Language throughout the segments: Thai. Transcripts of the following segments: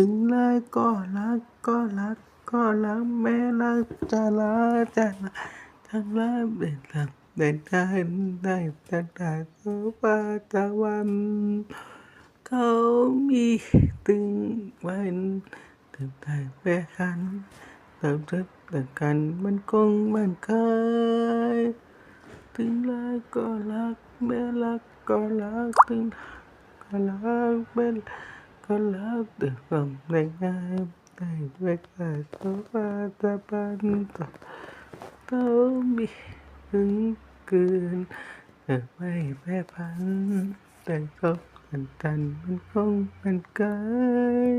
ถึงเลยก็รักก็รักก็รักแม่รักจะรักจะรักทั้งรักเดินทางเดินได้ได้ตั้งแต่ตัวปัจจุบันเขามีตึงวันถึงได้แม่คันเติมทึกแต่กันมันคงมันเคยถึงรักก็รักแม่รักก็รักถึงก็รักแม่ ก็รักแต่ความในง่ายได้ด้วยกันตัวปัจจุบันต่อเขามีถึงเกินแต่ไม่แพ้พันแต่ก็กันกันมันคงมันเกย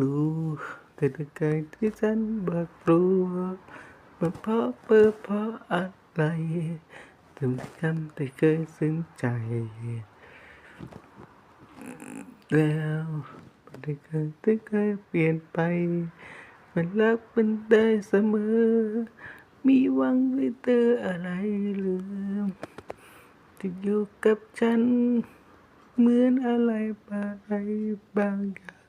รู้แต่ตะไกายที่ฉันบักรู้มันเพราะเปิดเพราะอะไร ถึงคำที่เคยซึ้งใจ แล้วมันได้เคยที่เคยเปลี่ยนไป มันรักมันได้เสมอ มีหวังให้เธออะไรลืมที่อยู่กับฉัน เหมือนอะไรบางบางอย่าง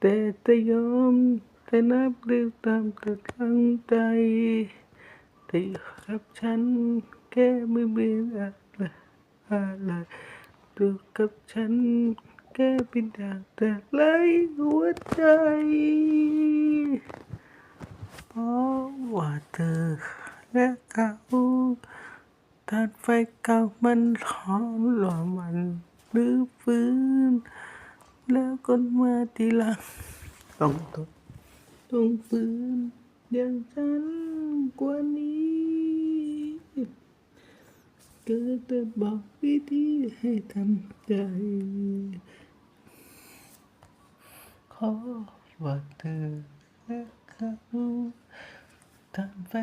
แต่จะยอมแต่นับดื้อตามกระตั้งใจแต่อยู่กับฉัน แค่ไม่มีอะไรอะไรดูกับฉัน แค่เป็นอย่างแต่ไรหัวใจเพราะว่าเธอและเขาทานไฟเก่ามันร้อนหล่อมันหรือฟื้น แล้วคนมาทีหลังต้องทนต้องฟื้นอย่างฉันกว่านี้ เกิดแต่บอกวิธีให้ทำใจ ขอว่าเธอและเขาทำไฟ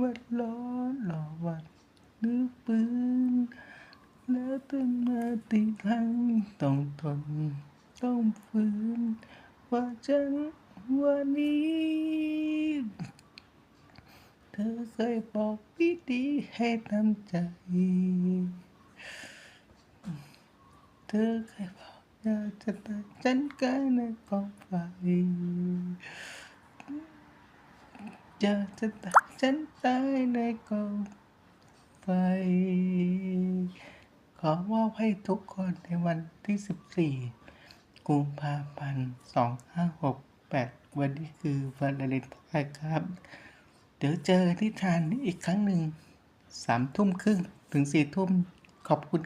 มันร้อนหล่อวันหรือปืน แล้วตื่นมาตีหลังต้องทนต้องฝืน ว่าฉันวันนี้ เธอเคยบอกวิธีให้ทำใจ เธอเคยบอกอยากจะตัดฉันกายในกองไฟอยากจะตัดฉันตายในกองไฟ ขอมอบให้ทุกคนในวันที่ 14 กุมภาพันธ์ 2568 วันนี้คือวันวาเลนไทน์ครับ ดี๋ยวเจอนิทานนี้อีกครั้งหนึ่งสามทุ่มครึ่งถึงสี่ทุ่มขอบคุณ